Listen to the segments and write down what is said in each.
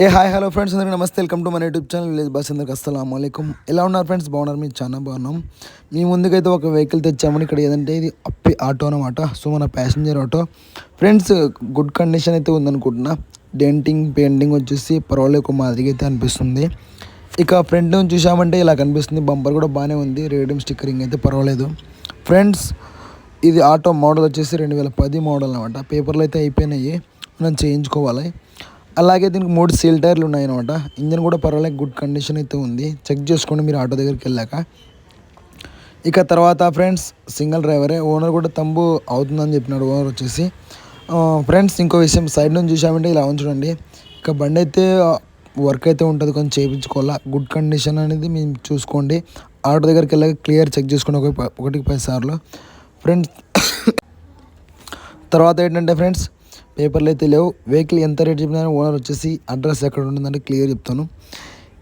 ఏ hi hello friends అందరికీ నమస్తే. Welcome to మన యూట్యూబ్ ఛానల్ లేదు బస్ అందరికి అస్సలం అయికం ఎలా ఉన్నారు ఫ్రెండ్స్? బాగున్నారు? మీరు చాలా బాగున్నాం. మీ ముందుకైతే ఒక వెహికల్ తెచ్చామని ఇక్కడ ఏదంటే ఇది అప్పి ఆటో అనమాట సో మన passenger auto. Friends good condition అయితే ఉందనుకుంటున్నా. డెంటింగ్ పెయింటింగ్ వచ్చేసి పర్వాలేదు ఒక మాదిరిగా అయితే అనిపిస్తుంది. ఇక ఫ్రంట్ నుంచి చూసామంటే ఇలా కనిపిస్తుంది. బంపర్ కూడా బాగానే ఉంది. రేడియం స్టిక్కరింగ్ అయితే పర్వాలేదు. ఫ్రెండ్స్ ఇది ఆటో మోడల్ వచ్చేసి రెండు వేల పది మోడల్ అనమాట పేపర్లు అయితే అయిపోయినాయి. మనం చేయించుకోవాలి. అలాగే దీనికి మూడు సీల్ టైర్లు ఉన్నాయి అనమాట ఇంజన్ కూడా పర్వాలేదు గుడ్ కండిషన్ అయితే ఉంది. చెక్ చేసుకోండి మీరు ఆటో దగ్గరికి వెళ్ళాక. ఇక తర్వాత ఫ్రెండ్స్ సింగిల్ డ్రైవరే. ఓనర్ కూడా తంబు అవుతుందని చెప్పినాడు ఓనర్ వచ్చేసి. ఫ్రెండ్స్ ఇంకో విషయం సైడ్ నుంచి చూసామంటే ఇలా ఉంచడండి ఇక బండి అయితే వర్క్ అయితే ఉంటుంది కొంచెం చేయించుకోవాలా. గుడ్ కండిషన్ అనేది మేము చూసుకోండి. ఆటో దగ్గరికి వెళ్ళాక క్లియర్ చెక్ చేసుకుని ఒక ఒకటికి పది సార్లు. ఫ్రెండ్స్ తర్వాత ఏంటంటే ఫ్రెండ్స్ పేపర్లు అయితే లేవు. వెహికల్ ఎంత రేట్ చెప్పినా ఓనర్ వచ్చేసి అడ్రస్ ఎక్కడ ఉంటుందంటే క్లియర్ చెప్తాను.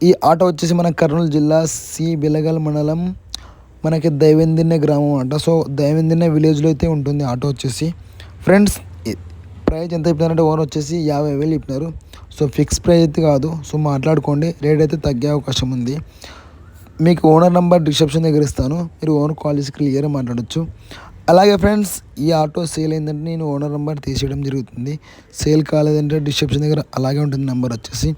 ఈ ఆటో వచ్చేసి మన కర్నూలు జిల్లా సి బిలగల్ మండలం మనకి దైవందిన్య గ్రామం అంట. సో దైవందిన్య విలేజ్లో అయితే ఉంటుంది ఆటో వచ్చేసి. ఫ్రెండ్స్ ప్రైజ్ ఎంత చెప్పినారంటే ఓనర్ వచ్చేసి యాభై వేలు చెప్పినారు. సో ఫిక్స్ ప్రైజ్ అయితే కాదు. సో మాట్లాడుకోండి. రేట్ అయితే తగ్గే అవకాశం ఉంది. మీకు ఓనర్ నెంబర్ డిస్క్రిప్షన్ దగ్గర ఇస్తాను. మీరు ఓనర్ కాల్ చేసి క్లియర్గా మాట్లాడచ్చు. అలాగే ఫ్రెండ్స్ ఈ ఆటో సేల్ అయిందంటే నేను ఓనర్ నెంబర్ తీసేయడం జరుగుతుంది. సేల్ కాలేదంటే డిస్క్రిప్షన్ దగ్గర అలాగే ఉంటుంది నెంబర్ వచ్చేసి.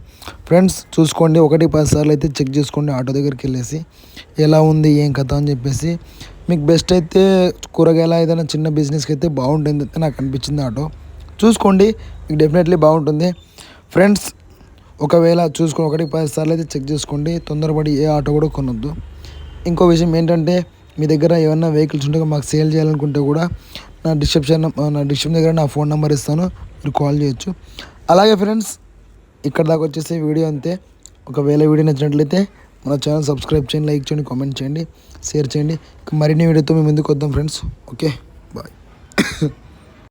ఫ్రెండ్స్ చూసుకోండి ఒకటి పది సార్లు అయితే చెక్ చేసుకోండి ఆటో దగ్గరికి వెళ్ళేసి. ఎలా ఉంది ఏం కథ అని చెప్పేసి. మీకు బెస్ట్ అయితే కూరగాయల ఏదైనా చిన్న బిజినెస్కి అయితే బాగుంటుంది అయితే నాకు అనిపించింది ఆటో. చూసుకోండి మీకు డెఫినెట్లీ బాగుంటుంది. ఫ్రెండ్స్ ఒకవేళ చూసుకో ఒకటి పది సార్లు అయితే చెక్ చేసుకోండి. తొందరపడి ఏ ఆటో కూడా కొనొద్దు. ఇంకో విషయం ఏంటంటే మీ దగ్గర ఏమైనా వెహికల్స్ ఉంటే మాకు సేల్ చేయాలనుకుంటే కూడా నా డిస్క్రిప్షన్ నా డిస్క్రిప్షన్ దగ్గర నా ఫోన్ నెంబర్ ఇస్తాను. మీరు కాల్ చేయొచ్చు. అలాగే ఫ్రెండ్స్ ఇక్కడ దాకా వచ్చేసి వీడియో అంతే. ఒకవేళ వీడియో నచ్చినట్లయితే మన ఛానల్ సబ్స్క్రైబ్ చేయండి లైక్ చేయండి కామెంట్ చేయండి షేర్ చేయండి. మరిన్ని వీడియోతో మేము ముందుకు వద్దాం ఫ్రెండ్స్ ఓకే బాయ్